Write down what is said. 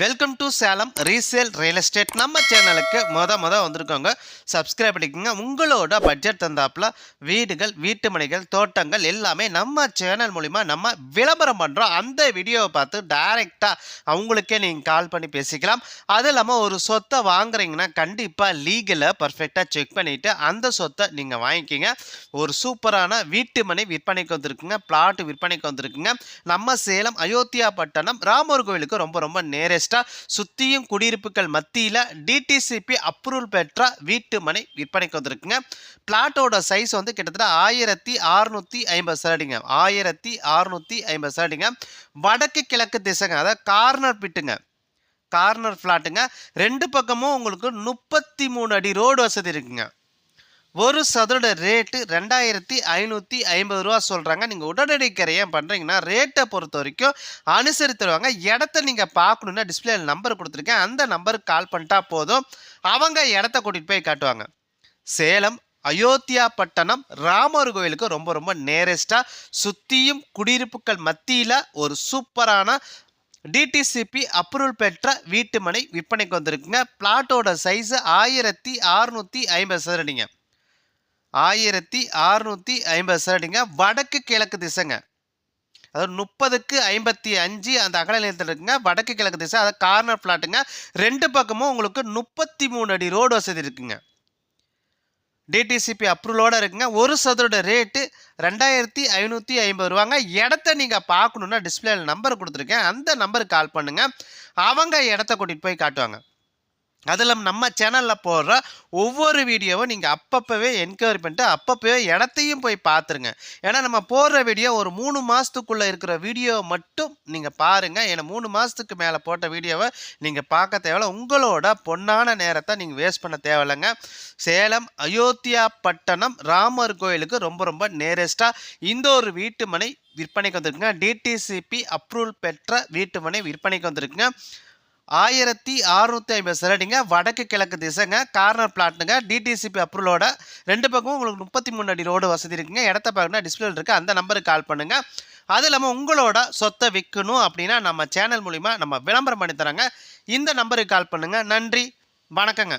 Welcome to Salem resale real estate நம்ம சேனலுக்கு மொத மொத வந்திருக்கோங்க சப்ஸ்கிரைப் பண்ணிக்கோங்க. உங்களோட பட்ஜெட் தந்தாப்புல வீடுகள் வீட்டு மனைகள் தோட்டங்கள் எல்லாமே நம்ம சேனல் மூலிமா நம்ம விளம்பரம் பண்ணுறோம் அந்த வீடியோவை பார்த்து டைரெக்டாக அவங்களுக்கே நீங்கள் கால் பண்ணி பேசிக்கலாம். அது இல்லாமல் ஒரு சொத்தை வாங்குறீங்கன்னா கண்டிப்பாக லீகலை பர்ஃபெக்டாக செக் பண்ணிவிட்டு அந்த சொத்தை நீங்கள் வாங்கிக்கிங்க. ஒரு சூப்பரான வீட்டு மனை விற்பனைக்கு வந்திருக்குங்க. பிளாட் விற்பனைக்கு வந்திருக்குங்க. நம்ம சேலம் அயோத்தியா பட்டணம் ராமர் கோவிலுக்கு ரொம்ப ரொம்ப நேரஸ்டாக சுற்றியும் குடியிருப்புகள் மத்தியில் டிடிசிபி அப்ரூவல் பெற்ற வீட்டு மனை விற்பனைக்கு வந்திருக்குங்க. பிளாட்டோட சைஸ் வந்து கிட்டத்தட்ட ஆயிரத்தி அறுநூற்றி ஐம்பது சரடிங்க. ஆயிரத்தி அறுநூற்றி ஐம்பது சரடிங்க. வடக்கு கிழக்கு திசைங்க. அதாவது கார்னர் பிட்டுங்க கார்னர் ஃப்ளாட்டுங்க ரெண்டு பக்கமும் உங்களுக்கு முப்பத்தி மூணு அடி ரோடு வசதி இருக்குங்க. ஒரு சதுரோட ரேட்டு ரெண்டாயிரத்தி ஐநூற்றி ஐம்பது ரூபா சொல்கிறாங்க நீங்கள் உடனடி கரையம் பண்ணுறீங்கன்னா ரேட்டை பொறுத்த வரைக்கும் அனுசரித்துருவாங்க இடத்த நீங்கள் பார்க்கணுன்னா டிஸ்பிளே நம்பர் கொடுத்துருக்கேன். அந்த நம்பருக்கு கால் பண்ணிட்டா போதும். அவங்க இடத்த கூட்டிகிட்டு போய் காட்டுவாங்க. சேலம் அயோத்தியா பட்டணம் ராமர் கோயிலுக்கு ரொம்ப ரொம்ப நேரஸ்ட்டாக சுற்றியும் குடியிருப்புகள் மத்தியில் ஒரு சூப்பரான டிடிசிபி அப்ரூவல் பெற்ற வீட்டு மனை விற்பனைக்கு வந்திருக்குங்க. பிளாட்டோட சைஸு ஆயிரத்தி அறுநூற்றி ஐம்பது சதுரடிங்க. ஆயிரத்தி அறுநூற்றி ஐம்பது சதுரடிங்க வடக்கு கிழக்கு திசைங்க. அதாவது முப்பதுக்கு ஐம்பத்தி அஞ்சு அந்த அகல நிலத்தில் இருக்குங்க. வடக்கு கிழக்கு திசை அதாவது கார்னர் பிளாட்டுங்க ரெண்டு பக்கமும் உங்களுக்கு முப்பத்தி மூணு அடி ரோடு வசதி இருக்குங்க. டிடிசிபி அப்ரூவலோட இருக்குங்க. ஒரு சதுரோட ரேட்டு ரெண்டாயிரத்தி ஐநூற்றி ஐம்பது ரூபாங்க. இடத்த நீங்கள் பார்க்கணுன்னா டிஸ்பிளேல நம்பர் கொடுத்துருக்கேன். அந்த நம்பருக்கு கால் பண்ணுங்கள் அவங்க இடத்த கூட்டிகிட்டு போய் காட்டுவாங்க. அதில் நம்ம சேனலில் போடுற ஒவ்வொரு வீடியோவும் நீங்கள் அப்பப்போவே என்கொயரி பண்ணிட்டு அப்பப்போவே இடத்தையும் போய் பார்த்துருங்க ஏன்னா நம்ம போடுற வீடியோ ஒரு மூணு மாதத்துக்குள்ளே இருக்கிற வீடியோ மட்டும் நீங்கள் பாருங்கள் ஏன்னா மூணு மாதத்துக்கு மேலே போட்ட வீடியோவை நீங்கள் பார்க்க தேவையில்ல. உங்களோட பொன்னான நேரத்தை நீங்கள் வேஸ்ட் பண்ண தேவையில்லைங்க. சேலம் அயோத்தியா பட்டணம் ராமர் கோயிலுக்கு ரொம்ப ரொம்ப நேரஸ்ட்டாக இந்த ஒரு வீட்டு மனை விற்பனைக்கு வந்திருக்குங்க. டிடிசிபி அப்ரூவல் பெற்ற வீட்டு மனை விற்பனைக்கு வந்திருக்குங்க. ஆயிரத்தி அறுநூற்றி ஐம்பது சரடிங்க வடக்கு கிழக்கு திசைங்க கார்னர் பிளாட்னுங்க டிடிசிபி அப்ரூவலோட ரெண்டு பக்கமும் உங்களுக்கு முப்பத்தி மூணு அடி ரோடு வசதி இருக்குங்க. இடத்த பார்க்கணும் டிஸ்பிளே இருக்குது அந்த நம்பருக்கு கால் பண்ணுங்கள் அது இல்லாமல் உங்களோட சொத்தை விற்கணும் அப்படின்னா நம்ம சேனல் மூலிமா நம்ம விளம்பரம் பண்ணி தராங்க இந்த நம்பருக்கு கால் பண்ணுங்கள் நன்றி. வணக்கங்க.